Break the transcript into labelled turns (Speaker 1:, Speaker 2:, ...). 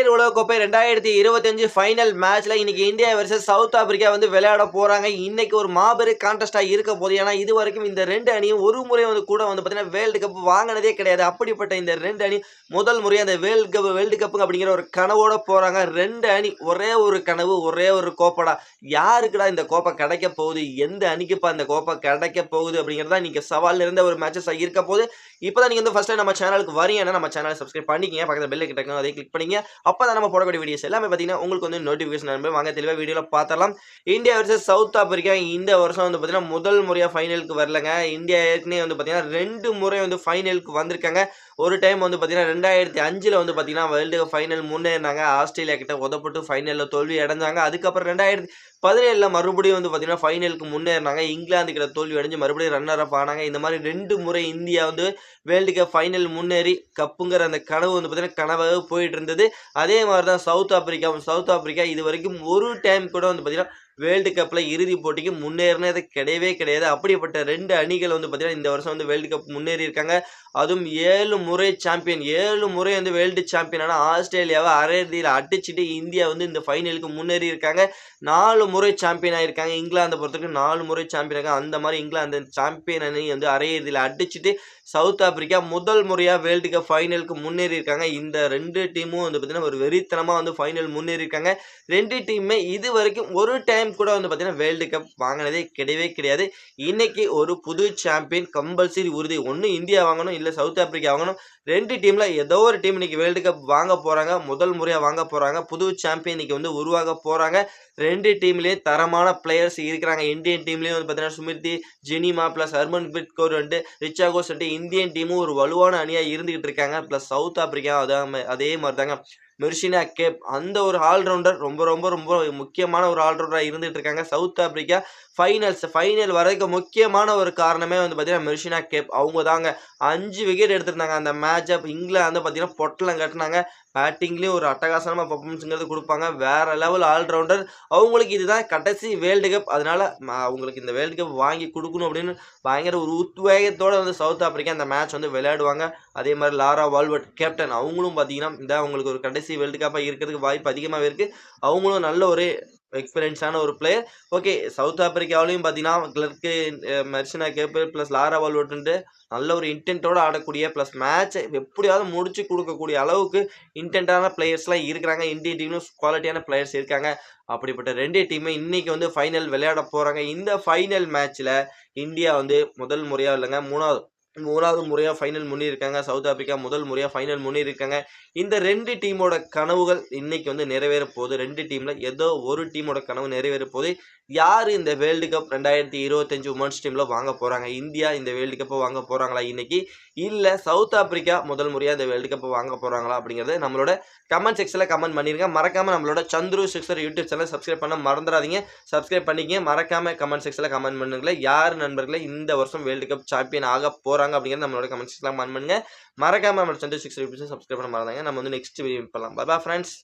Speaker 1: மகளிர் உலகக்கோப்பை ரெண்டாயிரத்தி இருபத்தஞ்சு ஃபைனல் மேட்ச்ல இன்னைக்கு இந்தியா வர்சஸ் சவுத் ஆப்பிரிக்கா வந்து விளையாட போறாங்க. இன்னைக்கு ஒரு மாபெரும் கான்டெஸ்டா இருக்க போது ஏன்னா இது வரைக்கும் இந்த ரெண்டு அணியும் ஒரு முறை வந்து கூட வந்து பார்த்தீங்கன்னா வேர்ல்டு கப் வாங்கினதே கிடையாது. அப்படிப்பட்ட இந்த ரெண்டு அணி முதல் முறை அந்த வேர்ல்டு கப் வேர்ல்டு கப்பு அப்படிங்கிற ஒரு கனவோட போறாங்க. ரெண்டு அணி ஒரே ஒரு கனவு ஒரே ஒரு கோப்படா. யாருக்குடா இந்த கோப்பை கிடைக்க போகுது? எந்த அணிக்குப்பா இந்த கோப்பை கிடைக்க போகுது அப்படிங்கிறதா இன்னைக்கு சவால் இருந்த ஒரு மேட்சஸ் இருக்க போது இப்போதான் நீங்க வந்து ஃபர்ஸ்ட் நம்ம சேனலுக்கு வரீங்கன்னா நம்ம சேனலை சப்ஸ்கிரைப் பண்ணிக்கங்க. பக்கத்தில் பெல் கிட்ட அதை கிளிக் பண்ணிங்க. அப்போ தான் நம்ம போடக்கூடிய வீடியோஸ் எல்லாமே பார்த்தீங்கன்னா உங்களுக்கு வந்து நோட்டிஃபிகேஷன் அனுப்பி வாங்க தெளிவாக வீடியோவில் பார்த்தலாம் இந்தியா வர்சஸ் சவுத் ஆப்பிரிக்கா. இந்த வருஷம் வந்து பார்த்தீங்கன்னா முதல் முறையாக ஃபைனலுக்கு வரலங்க. இந்தியா ஏற்கனவே வந்து பார்த்தீங்கன்னா ரெண்டு முறை வந்து ஃபைனலுக்கு வந்திருக்காங்க. ஒரு டைம் வந்து பார்த்தீங்கன்னா ரெண்டாயிரத்தி அஞ்சில் வந்து பார்த்தீங்கன்னா வேர்ல்டு ஃபைனல் முன்னேறினாங்க. ஆஸ்திரேலியா கிட்ட உதப்பட்டு ஃபைனலில் தோல்வி அடைஞ்சாங்க. அதுக்கப்புறம் ரெண்டாயிரத்தி பதினேழில் மறுபடியும் வந்து பார்த்தீங்கன்னா ஃபைனலுக்கு முன்னேறினாங்க. இங்கிலாந்து கிட்ட தோல்வி அடைஞ்சு மறுபடியும் ரன்னர் அப் ஆனாங்க. இந்த மாதிரி ரெண்டு முறை இந்தியா வந்து வேர்ல்டு கப் ஃபைனல் முன்னேறி கப்புங்கிற அந்த கனவு வந்து பார்த்தீங்கன்னா கனவாக போயிட்டு இருந்தது. அதே மாதிரி தான் சவுத் ஆப்பிரிக்காவும் சவுத் ஆப்பிரிக்கா இது வரைக்கும் ஒரு டைம் கூட வந்து பார்த்தீங்கன்னா வேர்ல்டு கப்பில் இறுதி போட்டிக்கு முன்னேறினது கிடையவே கிடையாது. அப்படிப்பட்ட ரெண்டு அணிகள் வந்து பார்த்திங்கன்னா இந்த வருஷம் வந்து வேர்ல்டு கப் முன்னேறி இருக்காங்க. அதுவும் ஏழு முறை சாம்பியன் ஏழு முறை வந்து வேர்ல்டு சாம்பியனான ஆஸ்திரேலியாவை அரையிறுதியில் அடிச்சுட்டு இந்தியா வந்து இந்த ஃபைனலுக்கு முன்னேறி இருக்காங்க. நாலு முறை சாம்பியன் ஆகியிருக்காங்க இங்கிலாந்தை பொறுத்தவரைக்கும் நாலு முறை சாம்பியன் இருக்காங்க அந்த மாதிரி இங்கிலாந்து சாம்பியன் அணி வந்து அரையிறுதியில் அடிச்சுட்டு சவுத் ஆப்பிரிக்கா முதல் முறையாக வேர்ல்டு கப் ஃபைனலுக்கு முன்னேறி இருக்காங்க. இந்த ரெண்டு டீமும் வந்து பார்த்திங்கன்னா ஒரு வெறித்தனமாக வந்து ஃபைனல் முன்னேறி இருக்காங்க. ரெண்டு டீமுமே இது வரைக்கும் ஒரு டைம் கூட வந்து பார்த்தீங்கன்னா வேர்ல்டு கப் வாங்கினதே கிடையவே கிடையாது. இன்னைக்கு ஒரு புது சாம்பியன் கம்பல்சரி உறுதி. ஒன்று இந்தியா வாங்கணும் இல்லை சவுத் ஆப்பிரிக்கா வாங்கணும். ரெண்டு டீமில் ஏதோ ஒரு டீம் இன்னைக்கு வேர்ல்டு கப் வாங்க போகிறாங்க முதல் முறையாக வாங்க போகிறாங்க புது சாம்பியன் இன்னைக்கு வந்து உருவாக போகிறாங்க ரெண்டு டீம்லேயும் தரமான பிளேயர்ஸ் இருக்கிறாங்க. இந்தியன் டீம்லேயும் வந்து பார்த்தீங்கன்னா சுமிர்தி ஜெனிமா ப்ளஸ் ஹர்மன் கோர் வந்துட்டு ரெண்டு கோஸ் வந்துட்டு இந்தியன் டீமும் ஒரு வலுவான அணியாக இருந்துகிட்டு இருக்காங்க. ப்ளஸ் சவுத் ஆப்பிரிக்கா அதே அதே மாதிரி தாங்க மெர்ஷினா கேப் அந்த ஒரு ஆல்ரவுண்டர் ரொம்ப ரொம்ப ரொம்ப முக்கியமான ஒரு ஆல்ரவுண்டராக இருந்துகிட்டு இருக்காங்க. சவுத் ஆப்பிரிக்கா ஃபைனல்ஸ் ஃபைனல் வரைக்கும் முக்கியமான ஒரு காரணமே வந்து பார்த்தீங்கன்னா மெர்ஷினா கேப். அவங்க தாங்க அஞ்சு விக்கெட் எடுத்திருந்தாங்க. அந்த மேட்ச் இங்கிலாந்து பார்த்தீங்கன்னா பொட்டலம் கட்டினாங்க. பேட்டிங்லேயும் ஒரு அட்டகாசனமாக பர்ஃபார்மன்ஸுங்கிறது கொடுப்பாங்க. வேற லெவல் ஆல்ரவுண்டர் அவங்களுக்கு இதுதான் கடைசி வேர்ல்டு கப் அதனால் அவங்களுக்கு இந்த வேர்ல்டு கப் வாங்கி கொடுக்கணும் அப்படின்னு பயங்கர ஒரு உத்வேகத்தோடு வந்து சவுத் ஆப்பிரிக்கா அந்த மேட்ச் வந்து விளையாடுவாங்க. அதே மாதிரி லாரா வால்வர்ட் கேப்டன் அவங்களும் பார்த்தீங்கன்னா இந்த அவங்களுக்கு ஒரு கடைசி வேர்ல்டு கப்பாக இருக்கிறதுக்கு வாய்ப்பு அதிகமாகவே இருக்குது அவங்களும் நல்ல ஒரு எக்ஸ்பீரியன்ஸான ஒரு பிளேயர் ஓகே சவுத் ஆப்பிரிக்காவிலையும் பார்த்தீங்கன்னா clerk Marizanne Kapp plus Laura Wolvaardt நல்ல ஒரு இன்டென்ட்டோட ஆடக்கூடிய ப்ளஸ் மேட்சை எப்படியாவது முடிச்சு கொடுக்கக்கூடிய அளவுக்கு இன்டென்ட்டான பிளேயர்ஸ்லாம் இருக்கிறாங்க. இந்தியன் டீம்லும் குவாலிட்டியான பிளேயர்ஸ் இருக்காங்க. அப்படிப்பட்ட ரெண்டே டீமே இன்றைக்கி வந்து ஃபைனல் விளையாட போகிறாங்க இந்த ஃபைனல் மேட்ச்சில் இந்தியா வந்து முதல் முறையாக இல்லைங்க மூணாவது மூணாவது முறையாக ஃபைனல் முன்னிருக்காங்க சவுத் ஆப்பிரிக்கா முதல் முறையாக ஃபைனல் முன்னிருக்காங்க இந்த ரெண்டு டீமோட கனவுகள் இன்னைக்கு வந்து நிறைவேற போகுது. ரெண்டு டீமில் ஏதோ ஒரு டீமோட கனவு நிறைவேற போகுது. யார் இந்த வேர்ல்டு கப் ரெண்டாயிரத்தி இருபத்தஞ்சு உமன்ஸ் டீமில் வாங்க போகிறாங்க இந்தியா இந்த வேர்ல்டு கப்பை வாங்க போகிறாங்களா இன்னைக்கு இல்லை சவுத் ஆப்பிரிக்கா முதல் முறையாக இந்த வேர்ல்டு கப்பை வாங்க போகிறாங்களா அப்படிங்கிறது நம்மளோட கமெண்ட் செக்ஷனில் கமெண்ட் பண்ணிருங்க. மறக்காமல் நம்மளோட Chandru sixer YouTube channel subscribe பண்ண மறந்துடாதீங்க. சப்ஸ்கிரைப் பண்ணிக்கங்க. மறக்காமல் கமெண்ட் செக்ஷனில் கமெண்ட் பண்ணுங்களேன் யார் நண்பர்களே இந்த வருஷம் வேர்ல்டு கப் சாம்பியன் ஆக போகிறாங்க அப்படிங்கிறது நம்மளோட கமெண்ட் செக்ஷனில் கமெண்ட் பண்ணுங்க. மறக்காமல் நம்மளோட சந்துரு சிக்ஸர் யூடியூப் சப்ஸ்கிரைப் பண்ண மறந்தாங்க நம்ம வந்து நெக்ஸ்ட் வீடியோ பண்ணலாம் பாய் ஃப்ரெண்ட்ஸ்